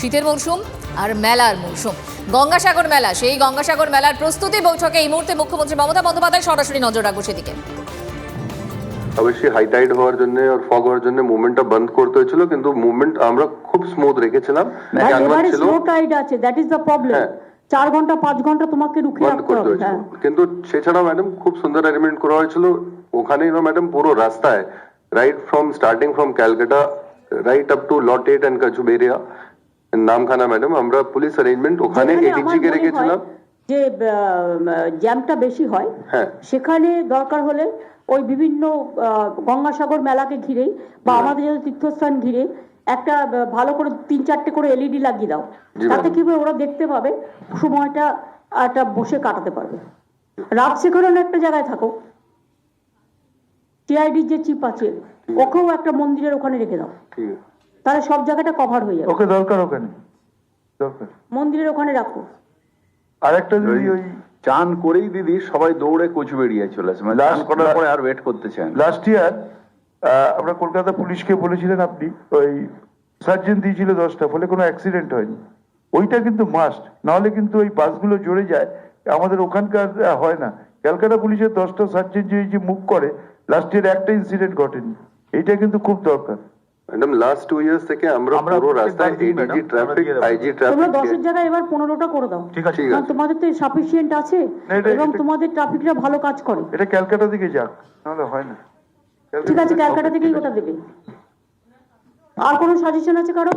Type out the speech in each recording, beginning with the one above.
শীতের মরশুম আর মেলার মরশুম। গঙ্গাসাগর মেলা সেই গঙ্গাসাগর মেলার প্রস্তুতি বৈঠকে এই মুহূর্তে মুখ্যমন্ত্রী মমতা বন্দ্যোপাধ্যায় সরাসরি নজর রাখব সেদিকে। অবশ্যই হাই টাইড হওয়ার জন্য আর ফগ হওয়ার জন্য মুভমেন্টটা বন্ধ করতে হয়েছিল কিন্তু মুভমেন্ট আমরা খুব স্মুথ রেখেছিলাম। স্লো টাইড আছে দ্যাট ইজ দ্য প্রবলেম। চার ঘণ্টা পাঁচ ঘণ্টা তোমাকে রুখে রাখতে হবে হয়েছিল। হ্যাঁ। কিন্তু সেছাড়াও ম্যাডাম খুব সুন্দর অ্যারেঞ্জমেন্ট করা হয়েছিল। ওখানেই না ম্যাডাম পুরো রাস্তায় right from starting from Calcutta right up to Lot eight and Kachuberia Namkhana madam আমরা পুলিশ অ্যারেঞ্জমেন্ট ওখানে এডিজি কে রেখেছিলাম। যে জ্যামটা বেশি হয় হ্যাঁ। সেখানে দরকার হলে ওই বিভিন্ন গঙ্গাসাগর মেলাকে ঘিরে বা আমাদের যদি তীর্থস্থান ঘিরে একটা ভালো করে তিন চারটে করে এলইডি লাগিয়ে দাও তাতে কি ওরা দেখতে পাবে সময়টা একটা বসে কাটাতে পারবে। রাত সেখানে একটা জায়গায় থাকো। টিআইডির যে চিপ আছে ওকেও একটা মন্দিরের ওখানে রেখে দাও। তাহলে সব জায়গাটা কভার হয়ে যাবে। ওকে দরকার ওখানে দরকার। মন্দিরের ওখানে রাখো। আর একটা যদি ওই চান করেই দিদি সবাই দৌড়ে কোচবেরিয়া চলে আসে মানে চান করার পরে আর ওয়েট করতে চান লাস্ট ইয়ার আমরা কলকাতা পুলিশকে বলেছিলেন আপনি ওই সার্জেন দিয়েছিল দশটা ফলে কোনো অ্যাক্সিডেন্ট হয়নি। ওইটা কিন্তু মাস্ট নাহলে কিন্তু ওই বাসগুলো জড়ে যায়। আমাদের ওখানকার হয় না। ক্যালকাটা পুলিশের দশটা সার্জেন যে যে মুভ করে লাস্ট ইয়ার একটা ইনসিডেন্ট ঘটেনি। এইটা কিন্তু খুব দরকার। ম্যাডাম লাস্ট টু ইয়ার্স থেকে আমরা পুরো রাস্তায় এডিজি ট্রাফিক। আইজি তোমরা দশের জায়গায় এবার পনেরোটা করে দাও। ঠিক আছে কারণ তোমাদের তো সাফিসিয়েন্ট আছে এবং তোমাদের ট্রাফিকরা ভালো কাজ করে। এটা ক্যালকাটা দিকে যাক নাহলে হয় না। ঠিক আছে ক্যালকাটা থেকেই ওটা দেবে? আর কোনো সাজেশন আছে কারও?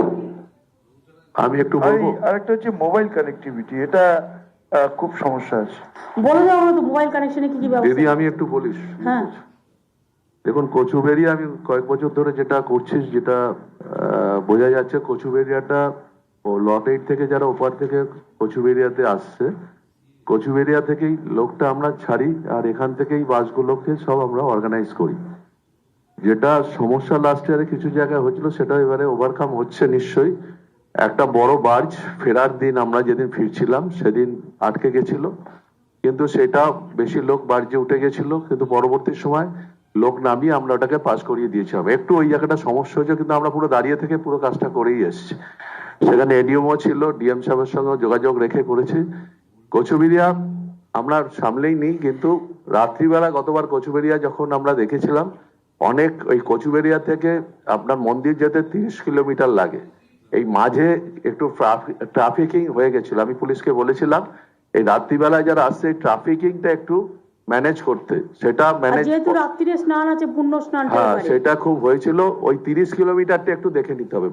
আমি একটু আর বলব। আরেকটা হচ্ছে মোবাইল কানেক্টিভিটি এটা খুব সমস্যা আছে। বলে দাও আমরা তো মোবাইল কানেকশনে কি কি দিদি ব্যবস্থা আমি একটু বলিস। হ্যাঁ। দেখুন কচুবেরিয়া আমি কয়েক বছর ধরে যেটা করছিস যেটা বোঝা যাচ্ছে কচুবেরিয়াটা, ও লট এইট থেকে যারা ওপার থেকে কচুবেরিয়াতে আসছে, কচুবেরিয়া থেকেই লোকটা আমরা ছাড়ি আর এখান থেকেই বাসগুলোকে সব আমরা অর্গানাইজ করি। যেটা সমস্যা লাস্ট ইয়ারে কিছু জায়গায় হচ্ছিল সেটা এবারে ওভারকাম হচ্ছে নিশ্চয়ই। একটা বড় বার্জ ফেরার দিন আমরা যেদিন ফিরছিলাম, সেদিন আটকে গেছিল। কিন্তু সেটা বেশি লোক বার্জে উঠে গেছিল। কিন্তু পরবর্তী সময় লোক নামিয়ে আমরা ওটাকে পাস করিয়ে দিয়েছিলাম একটু ওই জায়গাটা সমস্যা হয়েছে, কিন্তু আমরা পুরো দাঁড়িয়ে থেকে পুরো কাজটা করেই এসেছি। সেখানে এডিএমও ছিল, ডিএম সাহেবের সঙ্গে যোগাযোগ রেখে করেছি। কচুবিরিয়া আমরা সামলেই নিই কিন্তু রাত্রিবেলা গতবার কচুবেরিয়া যখন আমরা দেখেছিলাম, অনেক ওই কচুবেরিয়া থেকে আপনার মন্দির যেতে তিরিশ কিলোমিটার লাগে। এই মাঝে একটু ট্রাফিকিং হয়ে গেছিল, আমি পুলিশকে বলেছিলাম, এই রাত্রিবেলায় যারা আসছে ট্রাফিকিংটা একটু ম্যানেজ করতে। সেটা ম্যানেজ যেহেতু রাত্রিরে স্নান আছে পূর্ণ স্নান হ্যাঁ সেটা খুব হয়েছিল। ওই তিরিশ কিলোমিটারটা একটু দেখে নিতে হবে।